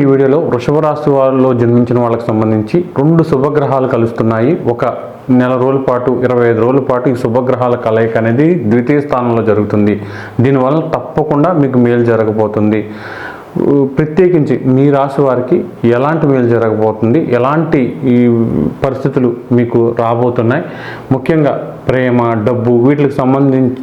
ఈ వీడియోలో వృషభ రాశి వారిలో జన్మించిన వాళ్ళకి సంబంధించి రెండు శుభగ్రహాలు కలుస్తున్నాయి. ఒక నెల రోజుల పాటు ఇరవై ఐదు రోజుల పాటు ఈ శుభగ్రహాల కలయిక అనేది ద్వితీయ స్థానంలో జరుగుతుంది. దీనివల్ల తప్పకుండా మీకు మేలు జరగబోతుంది. ప్రత్యేకించి మీ రాశి వారికి ఎలాంటి మేలు జరగబోతుంది? ఎలాంటి ఈ పరిస్థితులు మీకు రాబోతున్నాయి? ముఖ్యంగా ప్రేమ డబ్బు వీటికి సంబంధించి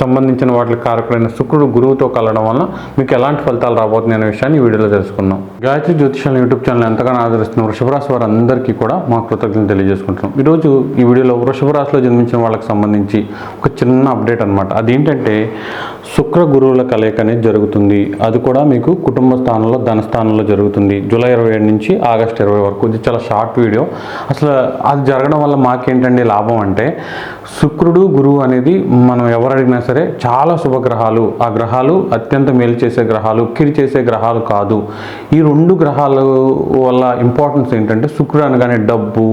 సంబంధించిన వాటికి కారకులైన శుక్రుడు గురువుతో కలవడం వల్ల మీకు ఎలాంటి ఫలితాలు రాబోతున్నాయి అనే విషయాన్ని ఈ వీడియోలో తెలుసుకుందాం. గాయత్రి జ్యోతిషాల యూట్యూబ్ ఛానల్ ఎంతగానో ఆదరిస్తున్న వృషభరాశి వారు వారందరికీ కూడా మా కృతజ్ఞతలు తెలియజేసుకుంటున్నాం. ఈరోజు ఈ వీడియోలో వృషభరాశిలో జన్మించిన వాళ్ళకి సంబంధించి ఒక చిన్న అప్డేట్ అనమాట అదేంటంటే శుక్ర గురువుల కలయిక అనేది జరుగుతుంది. అది కూడా మీకు కుటుంబ స్థానంలో ధన స్థానంలో జరుగుతుంది. జూలై ఇరవై ఏడు నుంచి ఆగస్ట్ ఇరవై వరకు. ఇది చాలా షార్ట్ వీడియో. అసలు అది జరగడం వల్ల మాకేంటండి లాభం అంటే శుక్రుడు గురువు అనేది మనం ఎవరు అడిగినా సరే చాలా శుభగ్రహాలు. ఆ గ్రహాలు అత్యంత మేలు చేసే గ్రహాలు కిరి చేసే గ్రహాలు కాదు. ఈ రెండు గ్రహాల వల్ల ఇంపార్టెన్స్ ఏంటంటే శుక్రుడు అనగానే డబ్బు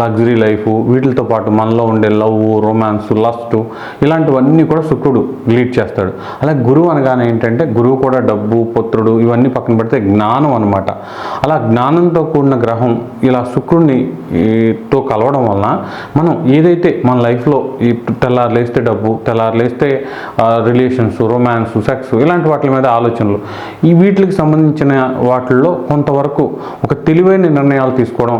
లగ్జరీ లైఫ్ వీటితో పాటు మనలో ఉండే లవ్ రొమాన్స్ లస్ట్ ఇలాంటివన్నీ కూడా శుక్రుడు లీడ్ చేస్తాడు. అలాగే గురువు అనగానే ఏంటంటే గురువు కూడా డబ్బు పుత్రుడు ఇవన్నీ పక్కన పెడితే జ్ఞానం అనమాట అలా జ్ఞానంతో కూడిన గ్రహం ఇలా శుక్రుడిని తో కలవడం వలన మనం ఏదైతే మన లైఫ్లో ఈ తెల్లారు లేస్తే డబ్బు తెల్లారు లేస్తే రిలేషన్స్ రొమాన్స్ సెక్స్ ఇలాంటి వాటి మీద ఆలోచనలు. ఈ వీటికి సంబంధించిన వాటిల్లో కొంతవరకు ఒక తెలివైన నిర్ణయాలు తీసుకోవడం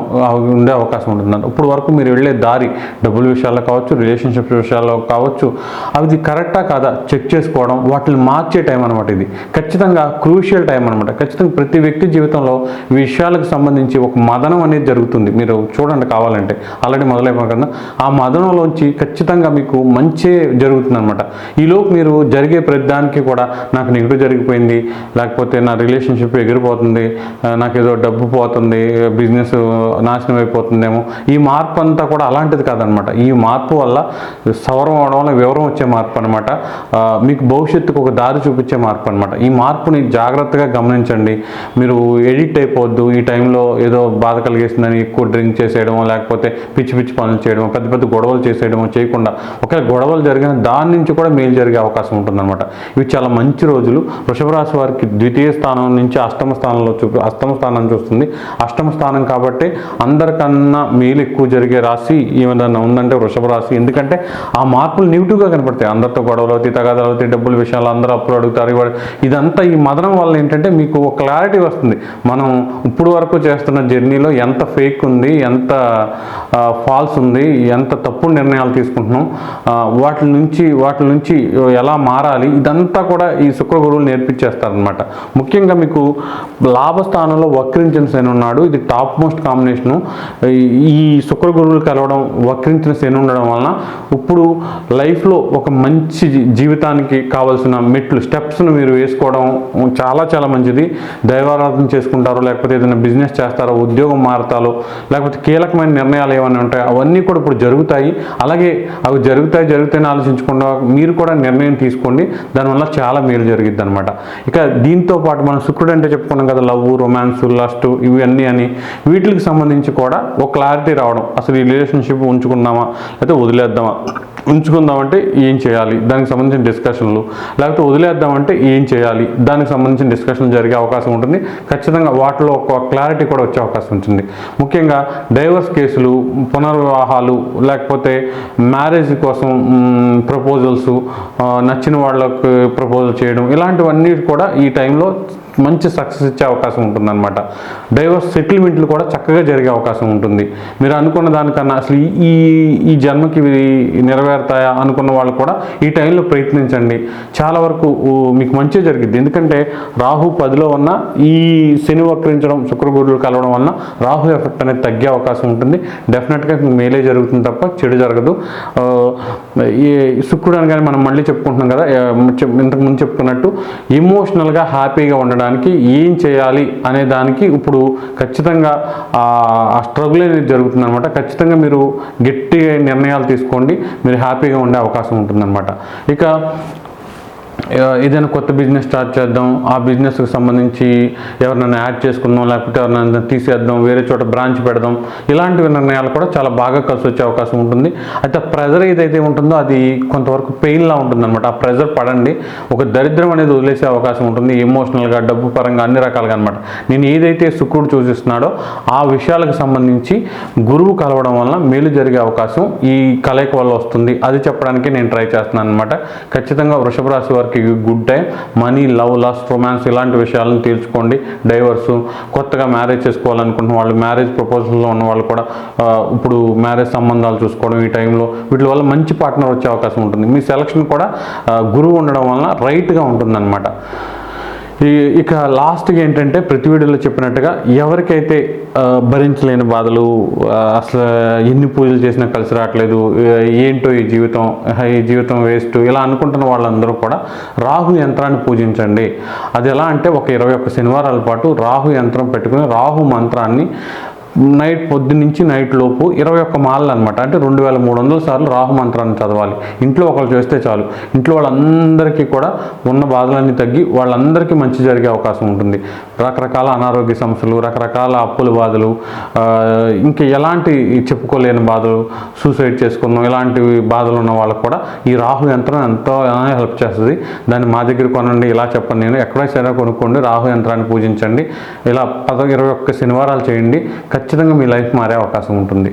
ఉండే అవకాశం ఉంటుంది ఇప్పుడు వరకు మీరు వెళ్ళే దారి డబ్బుల విషయాల్లో కావచ్చు రిలేషన్షిప్ విషయాల్లో కావచ్చు అవి కరెక్టా కాదా చెక్ చేసుకోవడం వాటిని మార్చే టైం అనమాట ఇది. ఖచ్చితంగా క్రూషియల్ టైం అనమాట ఖచ్చితంగా ప్రతి వ్యక్తి జీవితంలో విషయాలకు సంబంధించి ఒక మదనం అనేది జరుగుతుంది. మీరు చూడండి కావాలంటే. ఆల్రెడీ మొదలైపోయి కదా. ఆ మదనంలోంచి ఖచ్చితంగా మీకు మంచి జరుగుతుంది అనమాట ఈలోపు మీరు జరిగే ప్రతి దానికి కూడా నాకు నెగిటివ్ జరిగిపోయింది లేకపోతే నా రిలేషన్షిప్ ఎగిరిపోతుంది నాకు ఏదో డబ్బు పోతుంది బిజినెస్ నాశనం అయిపోతుందేమో. ఈ మార్పు అంతా కూడా అలాంటిది కాదనమాట ఈ మార్పు వల్ల సవరం అవడం వల్ల వివరం వచ్చే మార్పు అనమాట మీకు భవిష్యత్తుకు ఒక దారి చూపించే మార్పు అనమాట ఈ మార్పుని జాగ్రత్తగా గమనించండి. మీరు ఎడిట్ అయిపోవద్దు. ఈ టైంలో ఏదో బాధ కలిగేసిందని ఎక్కువ డ్రింక్ చేసేయడమో లేకపోతే పిచ్చి పిచ్చి పనులు చేయడమో పెద్ద పెద్ద గొడవలు చేసేయడమో చేయకుండా ఒకవేళ గొడవలు జరిగిన దాని నుంచి కూడా మేలు జరిగే అవకాశం ఉంటుందన్నమాట. ఇవి చాలా మంచి రోజులు. వృషభ రాశి వారికి ద్వితీయ స్థానం నుంచి అష్టమ స్థానంలో చూ అష్టమ స్థానం చూస్తుంది. అష్టమ స్థానం కాబట్టి అందరికన్నా మేలు ఎక్కువ జరిగే రాశి ఏమైనా ఉందంటే వృషభ రాశి. ఎందుకంటే ఆ మార్పులు నెగిటివ్గా కనపడతాయి. అందరితో గొడవలు అవుతాయి తగాదాలు అవుతాయి డబ్బుల విషయాలు అందరూ అప్పులు అడుగుతారు. ఇవాళ ఇదంతా ఈ మదన వల్ల ఏంటంటే మీకు ఒక క్లారిటీ వస్తుంది. మనం ఇప్పుడు వరకు చేస్తున్న జర్నీలో ఎంత ఫేక్ ఉంది ఎంత ఫాల్స్ ఉంది ఎంత తప్పు నిర్ణయాలు తీసుకుంటున్నాం వాటి నుంచి వాటి నుంచి ఎలా మారాలి ఇదంతా కూడా ఈ శుక్ర గురువులు నేర్పించేస్తారనమాట ముఖ్యంగా మీకు లాభస్థానంలో వక్రించిన శని ఉన్నాడు ఇది టాప్ మోస్ట్ కాంబినేషను ఈ శుక్ర గురువులు కలవడం వక్రించిన శని ఉండడం వలన ఇప్పుడు లైఫ్లో ఒక మంచి జీవితానికి కావాల్సిన మెట్లు స్టెప్స్ను మీరు వేసుకోవడం చాలా చాలా మంచిది. దైవారాధన చేసుకుంటారో లేకపోతే ఏదైనా బిజినెస్ చేస్తారో ఉద్యోగం మారతాలో లేకపోతే కీలకమైన నిర్ణయాలు ఏమైనా ఉంటాయో అవన్నీ కూడా ఇప్పుడు జరుగుతాయి. అలాగే అవి జరుగుతాయి జరుగుతాయని ఆలోచించకుండా మీరు కూడా నిర్ణయం తీసుకోండి. దానివల్ల చాలా మేలు జరిగిద్ది అనమాట ఇక దీంతో పాటు మనం శుక్రుడు అంటే చెప్పుకున్నాం కదా లవ్ రొమాన్స్ లస్ట్ ఇవన్నీ అని. వీటికి సంబంధించి కూడా ఒక క్లారిటీ రావడం అసలు ఈ రిలేషన్షిప్ ఉంచుకుందామా లేకపోతే వదిలేద్దామా? ఉంచుకుందామంటే ఏం చేయాలి? దానికి సంబంధించిన డిస్కషన్లు లేకపోతే వదిలేద్దామంటే ఏం చేయాలి? దానికి సంబంధించిన డిస్కషన్లు జరిగే అవకాశం ఉంటుంది. ఖచ్చితంగా వాటిలో ఒక క్లారిటీ కూడా వచ్చే అవకాశం ఉంటుంది. ముఖ్యంగా డైవర్స్ కేసులు పునర్వివాహాలు లేకపోతే మ్యారేజ్ కోసం ప్రపోజల్స్ నచ్చిన వాళ్ళకి ప్రపోజల్ చేయడం ఇలాంటివన్నీ కూడా ఈ టైంలో మంచి సక్సెస్ ఇచ్చే అవకాశం ఉంటుందన్నమాట. డైవర్స్ సెటిల్మెంట్లు కూడా చక్కగా జరిగే అవకాశం ఉంటుంది. మీరు అనుకున్న దానికన్నా అసలు ఈ- ఈ జన్మకి ఇవి నెరవేరుతాయా అనుకున్న వాళ్ళు కూడా ఈ టైంలో ప్రయత్నించండి. చాలా వరకు మీకు మంచి జరిగింది ఎందుకంటే రాహు పదిలో ఉన్న ఈ శని వక్రించడం శుక్రగురులు కలవడం వలన రాహు ఎఫెక్ట్ అనేది తగ్గే అవకాశం ఉంటుంది. డెఫినెట్గా మీకు మేలే జరుగుతుంది తప్ప చెడు జరగదు. ఈ శుక్రుడు అని కానీ మనం మళ్ళీ చెప్పుకుంటున్నాం కదా ఇంతకుముందు ఇంతకు ముందు చెప్పుకున్నట్టు ఎమోషనల్గా హ్యాపీగా ఉండడానికి దానికి ఏం చేయాలి అనే దానికి ఇప్పుడు ఖచ్చితంగా ఆ స్ట్రగుల్ అనేది జరుగుతుందనమాట ఖచ్చితంగా మీరు గట్టి నిర్ణయాలు తీసుకోండి. మీరు హ్యాపీగా ఉండే అవకాశం ఉంటుందన్నమాట. ఇక ఏదైనా కొత్త బిజినెస్ స్టార్ట్ చేద్దాం ఆ బిజినెస్కి సంబంధించి ఎవరినైనా యాడ్ చేసుకుందాం లేకపోతే ఎవరినైనా తీసేద్దాం వేరే చోట బ్రాంచ్ పెడదాం ఇలాంటి నిర్ణయాలు కూడా చాలా బాగా కలిసి వచ్చే అవకాశం ఉంటుంది. అయితే ప్రెజర్ ఏదైతే ఉంటుందో అది కొంతవరకు పెయిన్లా ఉంటుంది అనమాట ఆ ప్రెజర్ పడండి ఒక దరిద్రం అనేది వదిలేసే అవకాశం ఉంటుంది ఎమోషనల్గా డబ్బు పరంగా అన్ని రకాలుగా అనమాట నేను ఏదైతే శుక్రుడు చూసిస్తున్నాడో ఆ విషయాలకు సంబంధించి గురువు కలవడం వలన మేలు జరిగే అవకాశం ఈ కలయిక వల్ల వస్తుంది. అది చెప్పడానికి నేను ట్రై చేస్తున్నాను అనమాట ఖచ్చితంగా వృషభ రాశి వారికి good time money love lust romance ఇలాంటి విషయాలను తీర్చుకోండి. డైవర్స్ కొత్తగా మ్యారేజ్ చేసుకోవాలనుకుంటున్న వాళ్ళు మ్యారేజ్ ప్రపోజల్లో ఉన్న వాళ్ళు కూడా ఇప్పుడు మ్యారేజ్ సంబంధాలు చూసుకోవడం ఈ టైంలో వీటి వల్ల మంచి పార్ట్నర్ వచ్చే అవకాశం ఉంటుంది. మీ సెలక్షన్ కూడా గురువు ఉండడం వలన రైట్గా ఉంటుందన్నమాట. ఇక లాస్ట్గా ఏంటంటే ప్రతి వీడియోలో చెప్పినట్టుగా ఎవరికైతే భరించలేని బాధలు అసలు ఎన్ని పూజలు చేసినా కలిసి రావట్లేదు ఏంటో ఈ జీవితం ఈ జీవితం వేస్ట్ ఇలా అనుకుంటున్న వాళ్ళందరూ కూడా రాహు యంత్రాన్ని పూజించండి. అది ఎలా అంటే ఒక ఇరవై ఒక్క శనివారాల పాటు రాహు యంత్రం పెట్టుకుని రాహు మంత్రాన్ని నైట్ పొద్దు నుంచి నైట్ లోపు ఇరవై ఒక్క మాలలు అనమాట అంటే రెండు వేల మూడు వందల సార్లు రాహు మంత్రాన్ని చదవాలి. ఇంట్లో ఒకరు చేస్తే చాలు. ఇంట్లో వాళ్ళందరికీ కూడా ఉన్న బాధలన్నీ తగ్గి వాళ్ళందరికీ మంచి జరిగే అవకాశం ఉంటుంది. రకరకాల అనారోగ్య సమస్యలు రకరకాల అప్పుల బాధలు ఇంకా ఎలాంటి చెప్పుకోలేని బాధలు సూసైడ్ చేసుకుందాం ఇలాంటి బాధలు ఉన్న వాళ్ళకు కూడా ఈ రాహు యంత్రం ఎంతో హెల్ప్ చేస్తుంది. దాన్ని మా దగ్గర కొనండి ఇలా చెప్పండి నేను ఎక్కడైనా సరే కొనుక్కోండి రాహు యంత్రాన్ని పూజించండి. ఇలా పద ఇరవై ఒక్క శనివారాలు చేయండి. ఖచ్చితంగా మీ లైఫ్ మారే అవకాశం ఉంటుంది.